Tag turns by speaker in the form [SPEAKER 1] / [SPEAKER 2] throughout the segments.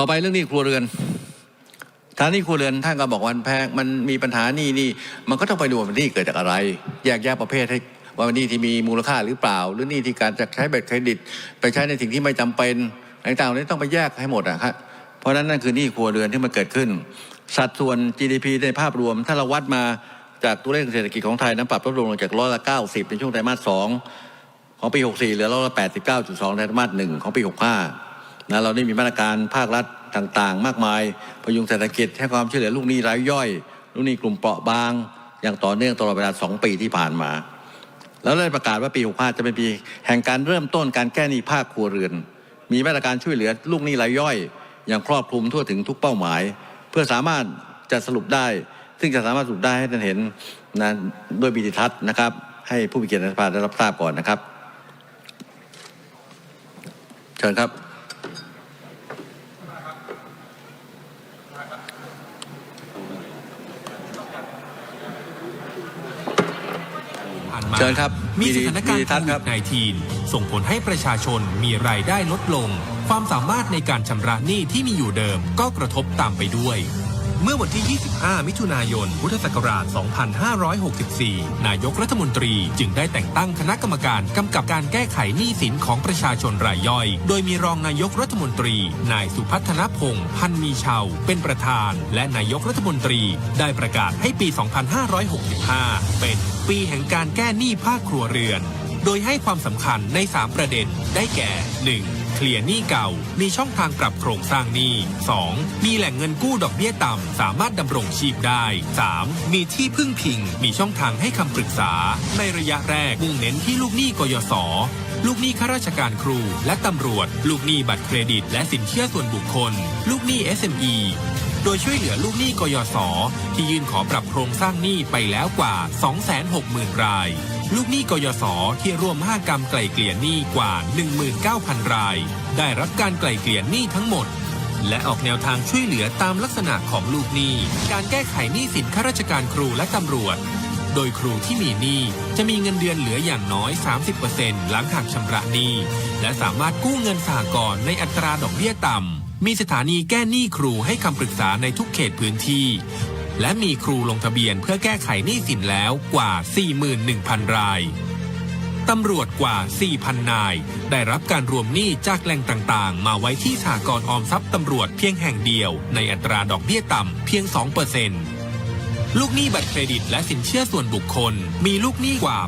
[SPEAKER 1] ต่อไปเรื่องนี้ครัวเรือนทางนี้ครัวเรือนท่านก็บอกวันแพงมันมีปัญหานี้นี่มันก็ต้องไปดูว่านี้เกิดจากอะไร แยกแยะประเภทให้ว่านี้ที่มีมูลค่าหรือเปล่า หรือนี้ที่การจะใช้บัตรเครดิต ไปใช้ในสิ่งที่ไม่จำเป็นต่างๆเหล่านี้ต้องไปแยกให้หมดอะครับเพราะนั้นนั่นคือนี้ครัวเรือนที่มันเกิดขึ้น สัดส่วน GDP ในภาพรวม ถ้าเราวัดมาจากตัวเลขเศรษฐกิจของไทยนั้นปรับลดลงจากร้อยละ90ในช่วงไตรมาส2ของปี64เหลือร้อยละ89.2ในไตรมาส1ของปี65 นะเราได้มีมาตรการภาครัฐต่างๆ มากมายพยุงเศรษฐกิจให้ความช่วยเหลือลูกหนี้รายย่อยลูกหนี้กลุ่มเปราะบาง อย่างต่อเนื่องตลอดเวลา 2 ปีที่ผ่านมา แล้วได้ประกาศว่าปี 65 จะเป็นปี แห่งการเริ่มต้นการแก้หนี้ภาคครัวเรือน มีมาตรการช่วยเหลือลูกหนี้รายย่อย อย่างครอบคลุมทั่วถึงทุกเป้าหมาย เพื่อสามารถจะสรุปได้ ซึ่งจะสามารถสรุปได้ให้ท่านเห็นนะด้วยวิดีทัศน์นะครับ ให้ผู้มีเกียรติในสภาได้รับทราบก่อนนะครับ เชิญครับ
[SPEAKER 2] ผ่านมา
[SPEAKER 1] เชิญครับ
[SPEAKER 2] มี
[SPEAKER 1] มี
[SPEAKER 2] สถานการ
[SPEAKER 1] มี
[SPEAKER 2] ณ์
[SPEAKER 1] ท่า
[SPEAKER 2] โคน
[SPEAKER 1] ค
[SPEAKER 2] วิ
[SPEAKER 1] รับ
[SPEAKER 2] ด -19 ส่งผลให้ประชาชนมีรายได้ลดลง ความสามารถในการชำระหนี้ที่มีอยู่เดิมก็กระทบตามไปด้วย เมื่อวันที่ 25 มิถุนายน พุทธศักราช 2564 นายกรัฐมนตรีจึงได้แต่งตั้งคณะกรรมการกำกับการแก้ไขหนี้สินของประชาชนรายย่อย โดยมีรองนายกรัฐมนตรี นายสุพัฒนพงษ์พันมีเชาเป็นประธาน และนายกรัฐมนตรี ได้ประกาศให้ปี 2565 เป็นปีแห่งการแก้หนี้ภาคครัวเรือน โดยให้ความสำคัญใน 3 ประเด็นได้แก่ 1. เคลียร์หนี้เก่า มีช่องทางปรับโครงสร้างหนี้ 2. มีแหล่งเงินกู้ดอกเบี้ยต่ำ สามารถดำรงชีพได้ 3. มีที่พึ่งพิง มีช่องทางให้คำปรึกษา ในระยะแรกมุ่งเน้นที่ลูกหนี้กยศลูกหนี้ข้าราชการครูและตำรวจ ลูกหนี้บัตรเครดิต และสินเชื่อส่วนบุคคล ลูกหนี้ SME โดยช่วยเหลือลูกหนี้กยศที่ยื่นขอปรับโครงสร้างหนี้ไปแล้วกว่า 260,000 ราย ลูกหนี้กยศที่ร่วมห้ากรรมไกล่เกลี่ยหนี้กว่า 19,000 ราย ได้รับการไกล่เกลี่ยหนี้ทั้งหมด และออกแนวทางช่วยเหลือตามลักษณะของลูกหนี้ การแก้ไขหนี้สินข้าราชการครูและตำรวจ โดยครูที่มีหนี้จะมีเงินเดือนเหลืออย่างน้อย 30%หลังหักชำระหนี้ และสามารถกู้เงินสหกรณ์ในอัตราดอกเบี้ยต่ำมีสถานีแก้หนี้ครูให้คำปรึกษาในทุกเขตพื้นที่ และมีครูลงทะเบียนเพื่อแก้ไขหนี้สินแล้วกว่า 41,000 รายตำรวจกว่า 4,000 นาย ได้รับการรวมหนี้จากแหล่งต่างๆ มาไว้ที่สหกรณ์ออมทรัพย์ตำรวจเพียงแห่งเดียว ในอัตราดอกเบี้ยต่ำเพียง 2%ลูกหนี้บัตรเครดิตและสินเชื่อส่วนบุคคล มีลูกหนี้กว่า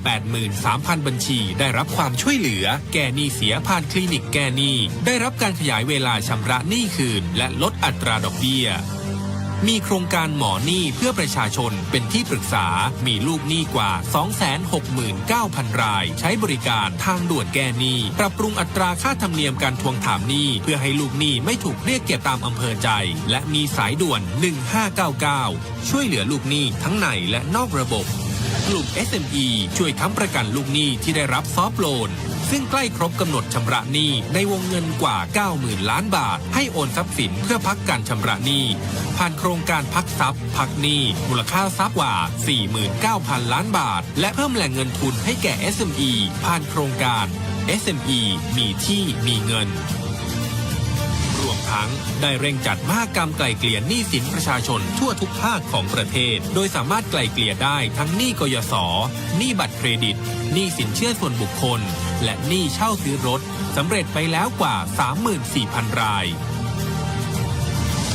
[SPEAKER 2] 83,000 บัญชี ได้รับความช่วยเหลือ แก้หนี้เสียผ่านคลินิกแก้หนี้ ได้รับการขยายเวลาชำระหนี้คืน และลดอัตราดอกเบี้ย มีโครงการหมอหนี้เพื่อประชาชนเป็นที่ปรึกษา มีลูกหนี้กว่า 269,000 ราย ใช้บริการทางด่วนแก้หนี้ ปรับปรุงอัตราค่าธรรมเนียมการทวงถามหนี้ เพื่อให้ลูกหนี้ไม่ถูกเรียกเก็บตามอำเภอใจ และมีสายด่วน 1599 ช่วยเหลือลูกหนี้ทั้งในและนอกระบบ กลุ่ม SME ช่วยค้ำประกันลูกหนี้ที่ได้รับซอฟโลน ซึ่งใกล้ครบกำหนดชำระหนี้ในวงเงินกว่า 90,000 ล้านบาท ให้โอนทรัพย์สินเพื่อพักการชำระหนี้ผ่านโครงการพักทรัพย์ พักหนี้มูลค่าทรัพย์กว่า 49,000 ล้านบาท และเพิ่มแหล่งเงินทุนให้แก่ SME ผ่านโครงการ SME มีที่มีเงินรวมทั้งได้เร่งจัดมหกรรมไกลเกลี่ยหนี้สินประชาชนทั่วทุกภาคของประเทศ โดยสามารถไกลเกลี่ยได้ทั้งหนี้กยศหนี้บัตรเครดิตหนี้สินเชื่อส่วนบุคคล และหนี้เช่าซื้อรถสำเร็จไปแล้วกว่า 34,000 ราย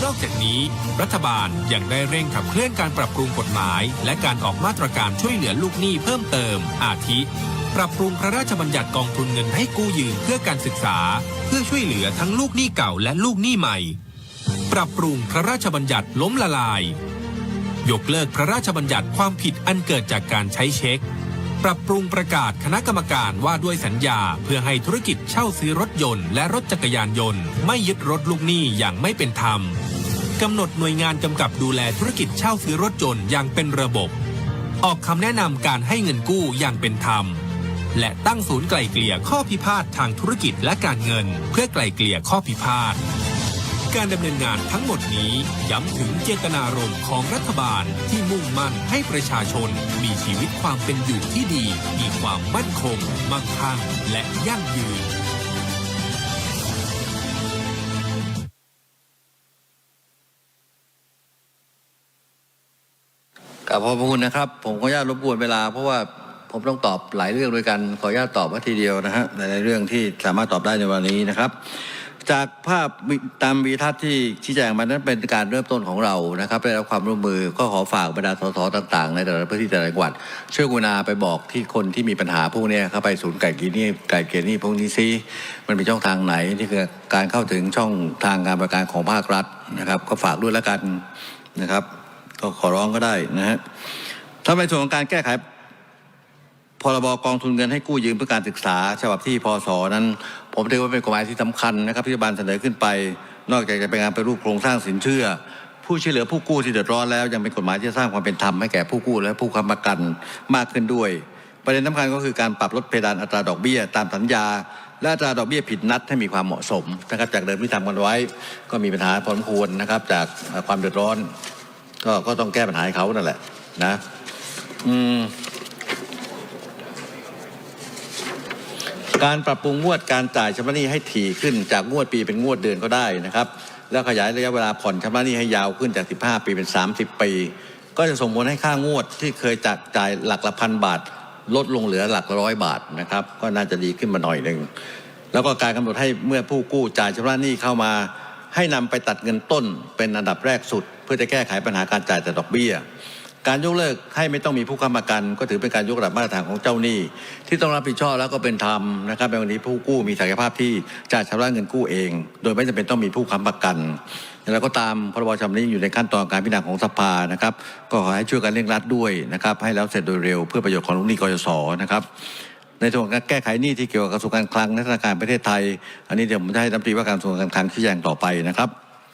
[SPEAKER 2] นอกจากนี้ รัฐบาลยังได้เร่งขับเคลื่อนการปรับปรุงกฎหมาย และการออกมาตรการช่วยเหลือลูกหนี้เพิ่มเติม อาทิ ปรับปรุงพระราชบัญญัติกองทุนเงินให้กู้ยืมเพื่อการศึกษา เพื่อช่วยเหลือทั้งลูกหนี้เก่าและลูกหนี้ใหม่ ปรับปรุงพระราชบัญญัติล้มละลาย ยกเลิกพระราชบัญญัติความผิดอันเกิดจากการใช้เช็ค ปรับปรุงประกาศคณะกรรมการว่าด้วยสัญญา เพื่อให้ธุรกิจเช่าซื้อรถยนต์และรถจักรยานยนต์ ไม่ยึดรถลูกหนี้อย่างไม่เป็นธรรมกำหนดหน่วยงานกำกับดูแลธุรกิจเช่าซื้อรถยนต์อย่างเป็นระบบ ออกคำแนะนำการให้เงินกู้อย่างเป็นธรรม และตั้งศูนย์ไกล่เกลี่ยข้อพิพาททางธุรกิจและการเงิน เพื่อไกล่เกลี่ยข้อพิพาท การดำเนินงานทั้งหมดนี้ ย้ำถึงเจตนารมณ์ของรัฐบาลที่มุ่งมั่นให้ประชาชน มีชีวิตความเป็นอยู่ที่ดี มีความมั่นคง มั่งคั่ง และยั่งยืน
[SPEAKER 1] กับพอพคุณนะครับ ผมขออนุญาตรบกวนเวลา เพราะว่าผมต้องตอบหลายเรื่องด้วยกัน ขออนุญาตตอบว่าทีเดียวนะฮะหลายเรื่องที่สามารถตอบได้ในวันนี้นะครับ จากภาพตามวีทัศน์ที่ชี้แจงมานั้นเป็นการเริ่มต้นของเรานะครับได้รับความร่วมมือก็ขอฝากบรรดาสสต่างๆ ในแต่ละพื้นที่แต่ละจังหวัดช่วยกุณาไปบอกที่คนที่มีปัญหาพวกนี้เข้าไปศูนย์ไก่กีนี่ไก่เกลี่ยนี่พวกนี้ซิมันเป็นช่องทางไหนที่คือการเข้าถึงช่องทางการบริการของภาครัฐนะครับ ก็ฝากด้วยแล้วกันนะครับ ก็ขอร้องก็ได้นะฮะถ้าในส่วนของการแก้ไข พรบกองทุนเงินให้กู้ยืมเพื่อการศึกษา ฉบับที่พศนั้น ผมถือว่าเป็นกฎหมายที่สำคัญนะครับที่รัฐบาลเสนอขึ้นไป นอกจากจะเป็นการไปรูปโครงสร้างสินเชื่อ ผู้ช่วยเหลือผู้กู้ที่เดือดร้อนแล้วยังเป็นกฎหมายที่สร้างความเป็นธรรมให้แก่ผู้กู้และผู้ค้ำประกันมากขึ้นด้วย ประเด็นสำคัญก็คือการปรับลดเพดานอัตราดอกเบี้ยตามสัญญา และอัตราดอกเบี้ยผิดนัดให้มีความเหมาะสมนะครับจากเดิมที่ทำกันไว้ ก็มีปัญหาพอสมควรนะครับจากความเดือดร้อน ก็ก็ต้องแก้ปัญหาให้เขานั่นแหละนะ อืม การปรับปรุงงวดการจ่ายชำระหนี้ให้ถี่ขึ้นจากงวดปีเป็นงวดเดือนก็ได้นะครับแล้วขยายระยะเวลาผ่อนชำระหนี้ให้ยาวขึ้นจาก 15 ปีเป็น 30 ปี ก็จะส่งผลให้ค่างวดที่เคยจัดจ่ายหลักละพันบาท ลดลงเหลือหลักร้อยบาทนะครับก็น่าจะดีขึ้นมาหน่อยหนึ่งแล้วก็การกำหนดให้เมื่อผู้กู้จ่ายชำระหนี้เข้ามา ให้นำไปตัดเงินต้นเป็นอันดับแรกสุด เพื่อจะแก้ไขปัญหาการจ่ายแต่ดอกเบี้ย การยกเลิกให้ไม่ต้องมีผู้ค้ำประกัน ก็ถือเป็นการยกระดับมาตรฐานของเจ้าหนี้ ที่ต้องรับผิดชอบแล้วก็เป็นธรรมนะครับในวันนี้ผู้กู้มีศักยภาพที่จะชำระเงินกู้เอง โดยไม่จำเป็นต้องมีผู้ค้ำประกันแล้วก็ตามพรบชำระหนี้อยู่ในขั้นตอนการพิจารณาของสภานะครับ ก็ขอให้ช่วยกันเร่งรัดด้วยนะครับให้แล้วเสร็จโดยเร็วเพื่อประโยชน์ของลูกหนี้กยศนะครับในส่วนการแก้ไขหนี้ที่เกี่ยวกับกระทรวงการคลังและธนาคารประเทศไทย อันนี้เดี๋ยวผมจะให้รัฐมนตรีว่าการกระทรวงการคลังชี้แจงต่อไปนะครับ